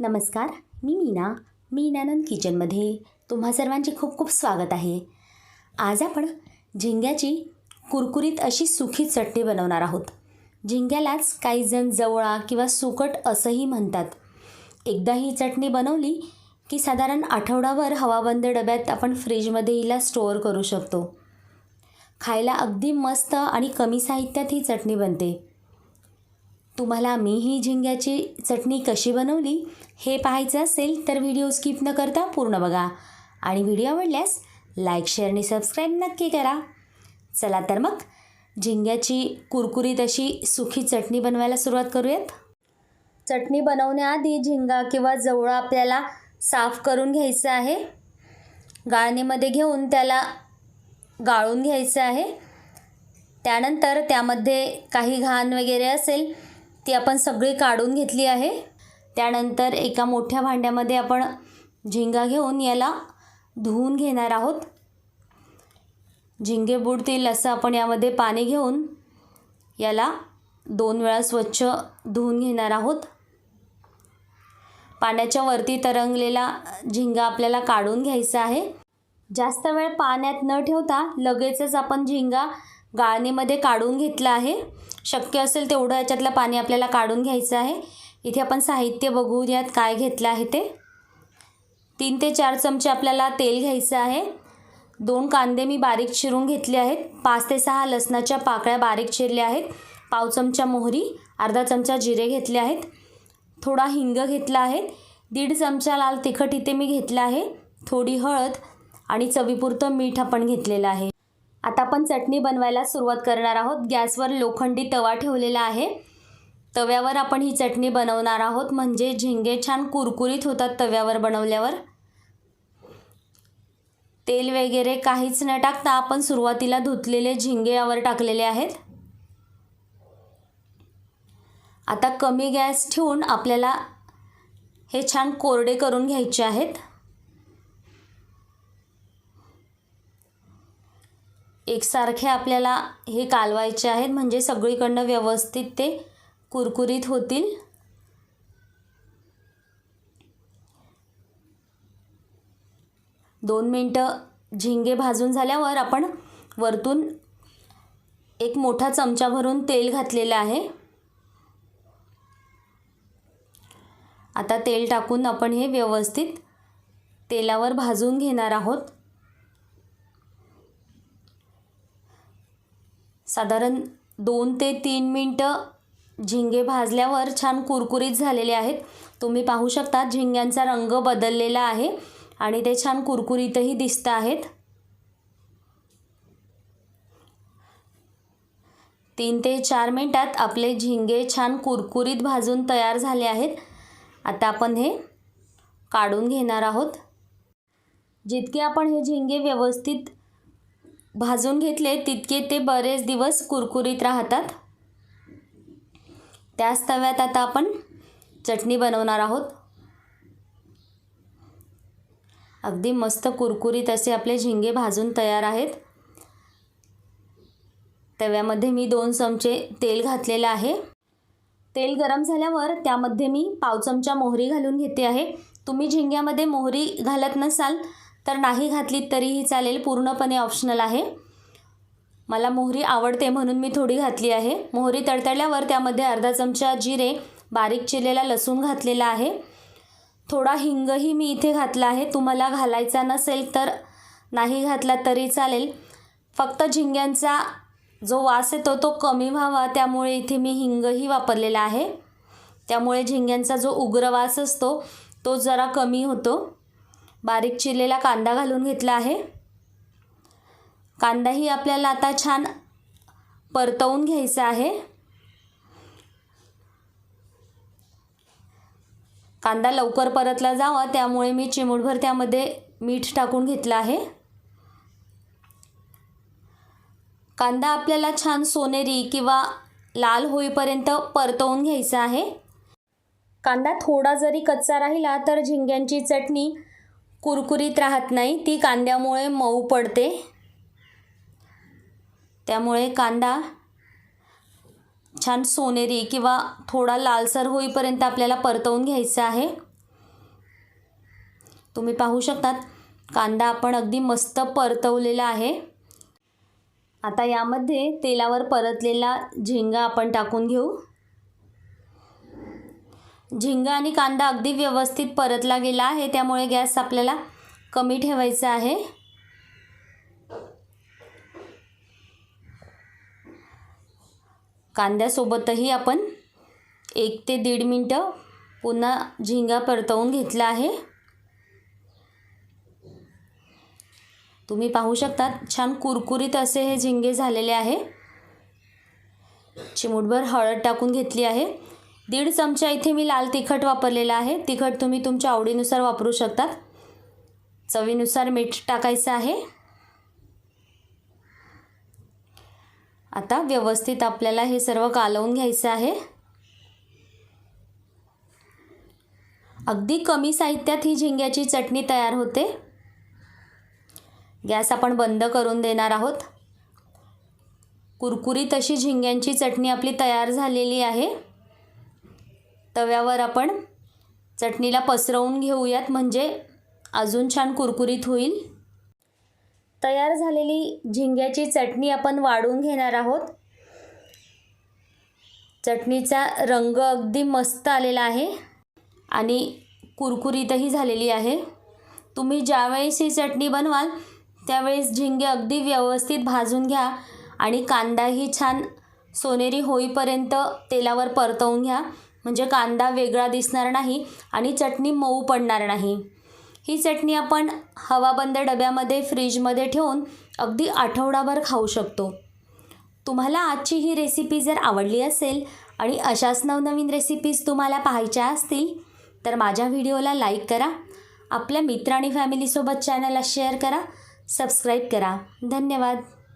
नमस्कार मी मीना मीनानंद किचनमध्ये. तुम्हा सर्वांचे खूप खूप स्वागत आहे. आज आपण झिंग्याची कुरकुरीत अशी सुखी चटणी बनवणार आहोत. झिंग्यालाच काही जण जवळा किंवा सुकट असंही म्हणतात. एकदा ही चटणी बनवली की साधारण आठवडाभर हवाबंद डब्यात आपण फ्रीजमध्ये हिला स्टोअर करू शकतो. खायला अगदी मस्त आणि कमी साहित्यात ही चटणी बनते. तुम्हाला मी ही झिंग्याची चटणी कशी बनवली हे पाहायचं असेल तर व्हिडिओ स्किप न करता पूर्ण बघा. आणि व्हिडिओ आवडल्यास लाईक शेअर आणि सबस्क्राईब नक्की करा. चला तर मग झिंग्याची कुरकुरीत अशी सुखी चटणी बनवायला सुरुवात करूयात. चटणी बनवण्याआधी झिंगा किंवा जवळा आपल्याला साफ करून घ्यायचं आहे. गाळणीमध्ये घेऊन त्याला गाळून घ्यायचं आहे. त्यानंतर त्यामध्ये काही घाण वगैरे असेल ती आपण सगळी काढून घेतली आहे. त्यानंतर एका मोठ्या भांड्यामध्ये आपण झिंगा घेऊन याला धुवून घेणार आहोत. झिंगे बुडतील असं आपण यामध्ये पाणी घेऊन याला दोन वेळा स्वच्छ धुवून घेणार आहोत. पाण्याच्या वरती तरंगलेला झिंगा आपल्याला काढून घ्यायचा आहे. जास्त वेळ पाण्यात न ठेवता लगेचच आपण झिंगा गाळणीमध्ये काढून घेतलं आहे. शक्य असेल तेवढं याच्यातलं पाणी आपल्याला काढून घ्यायचं आहे. इथे आपण साहित्य बघू यात काय घेतलं आहे ते. तीन ते चार चमचे आपल्याला तेल घ्यायचं आहे. दोन कांदे मी बारीक चिरून घेतले आहेत. पाच ते सहा लसणाच्या पाकळ्या बारीक चिरल्या आहेत. पाव चमचा मोहरी अर्धा चमचा जिरे घेतले आहेत. थोडा हिंग घेतला आहे. दीड चमचा लाल तिखट इथे मी घेतला आहे. थोडी हळद आणि चवीपुरतं मीठ आपण घेतलेलं आहे. आता आपण चटणी बनवायला सुरुवात करणार आहोत. गॅसवर लोखंडी तवा ठेवलेला आहे. तव्यावर आपण ही चटणी बनवणार आहोत. म्हणजे झिंगे छान कुरकुरीत होतात तव्यावर बनवल्यावर. तेल वगैरे काहीच न टाकता आपण सुरुवातीला धुतलेले झिंगे यावर टाकलेले आहेत. आता कमी गॅस ठेवून आपल्याला हे छान कोरडे करून घ्यायचे आहेत. एकसारखे आपल्याला हे कालवायचे आहेत. म्हणजे सगळीकडनं व्यवस्थित ते कुरकुरीत होतील. दोन मिनटं झिंगे भाजून झाल्यावर आपण वरतून एक मोठा चमचा भरून तेल घातलेलं आहे. आता तेल टाकून आपण हे व्यवस्थित तेलावर भाजून घेणार आहोत. साधारण दोन ते तीन मिनटं झिंगे भाजल्यावर छान कुरकुरीत झालेले आहेत. तुम्ही पाहू शकता झिंग्यांचा रंग बदललेला आहे आणि ते छान कुरकुरीतही दिसत आहेत. तीन ते चार मिनटात आपले झिंगे छान कुरकुरीत भाजून तयार झाले आहेत. आता आपण हे काढून घेणार आहोत. जितके आपण हे झिंगे व्यवस्थित भाजून घेतले तितके ते बरेच दिवस कुरकुरीत राहतात. त्याच तव्यात आता आपण चटणी बनवणार आहोत. अगदी मस्त कुरकुरीत असे आपले झिंगे भाजून तयार आहेत. तव्यामध्ये मी दोन चमचे तेल घातलेलं आहे. तेल गरम झाल्यावर त्यामध्ये मी पाव चमचा मोहरी घालून घेते आहे. तुम्ही झिंग्यामध्ये मोहरी घालत नसाल तर नाही घातलीत तरीही चालेल. पूर्णपणे ऑप्शनल आहे. मला मोहरी आवडते म्हणून मी थोडी घातली आहे. मोहरी तडतडल्यावर त्यामध्ये अर्धा चमचा जिरे बारीक चिरलेला लसूण घातलेला आहे. थोडा हिंगही मी इथे घातला आहे. तुम्हाला घालायचा नसेल तर नाही घातला तरी चालेल. फक्त झिंग्यांचा जो वास येतो तो कमी व्हावा. त्यामुळे इथे मी हिंगही वापरलेला आहे. त्यामुळे झिंग्यांचा जो उग्र वास असतो तो जरा कमी होतो. बारीक चिरलेला कांदा घालून घेतला आहे. कांदाही आपल्याला आता छान परतवून घ्यायचा आहे. कांदा लवकर परतला जावा त्यामुळे मी चिमूटभर त्यामध्ये मीठ टाकून घेतलं आहे. कांदा आपल्याला छान सोनेरी किंवा लाल होईपर्यंत परतवून घ्यायचा आहे. कांदा थोडा जरी कच्चा राहिला तर झिंग्यांची चटणी कुरकुरीत राहत नाही. ती कांद्यामुळे मऊ पडते. त्यामुळे कांदा छान सोनेरी किंवा थोडा लालसर होईपर्यंत आपल्याला परतवून घ्यायचा आहे. तुम्ही पाहू शकतात कांदा आपण अगदी मस्त परतवलेला आहे. आता यामध्ये तेलावर परतलेला झिंगा आपण टाकून घेऊ. झिंगा आणि कांदा अगदी व्यवस्थित परतला गेला आहे त्यामुळे गॅस आपल्याला कमी ठेवायचा आहे. कांद्यासोबतही आपण एक ते दीड मिनटं पुन्हा झिंगा परतवून घेतला आहे. तुम्ही पाहू शकता छान कुरकुरीत असे हे झिंगे झालेले आहे. चिमूटभर हळद टाकून घेतली आहे. दीड चमचा इथे मी लाल तिखट वापरलेला आहे. तिखट तुम्ही तुमच्या आवडीनुसार वापरू शकतात. चवीनुसार मीठ टाकायचं आहे. आता व्यवस्थित आपल्याला हे सर्व कालवून घ्यायचं आहे. अगदी कमी साहित्यात ही झिंग्याची चटणी तयार होते. गॅस आपण बंद करून देणार आहोत. कुरकुरीत अशी झिंग्यांची चटणी आपली तयार झालेली आहे. तव्यावर आपण चटणीला पसरवून घेऊयात. म्हणजे अजून छान कुरकुरीत होईल. तयार झालेली झिंग्याची चटणी आपण वाढून घेणार आहोत. चटणीचा रंग अगदी मस्त आलेला आहे आणि कुरकुरीतही झालेली आहे. तुम्ही ज्यावेळेस ही चटणी बनवाल त्यावेळेस झिंगे अगदी व्यवस्थित भाजून घ्या आणि कांदाही छान सोनेरी होईपर्यंत तेलावर परतवून घ्या. म्हणजे कांदा वेगळा दिसणार नाही आणि चटणी मऊ पडणार नाही. ही चटणी आपण हवाबंद डब्यामध्ये फ्रीजमध्ये ठेवून अगदी आठवडाभर खाऊ शकतो. तुम्हाला आजची ही रेसिपी जर आवडली असेल आणि अशाच नवनवीन रेसिपीज तुम्हाला पाहायच्या असतील तर माझ्या व्हिडिओला लाईक करा. आपल्या मित्र आणि फॅमिलीसोबत चॅनलला शेअर करा. सबस्क्राईब करा. धन्यवाद.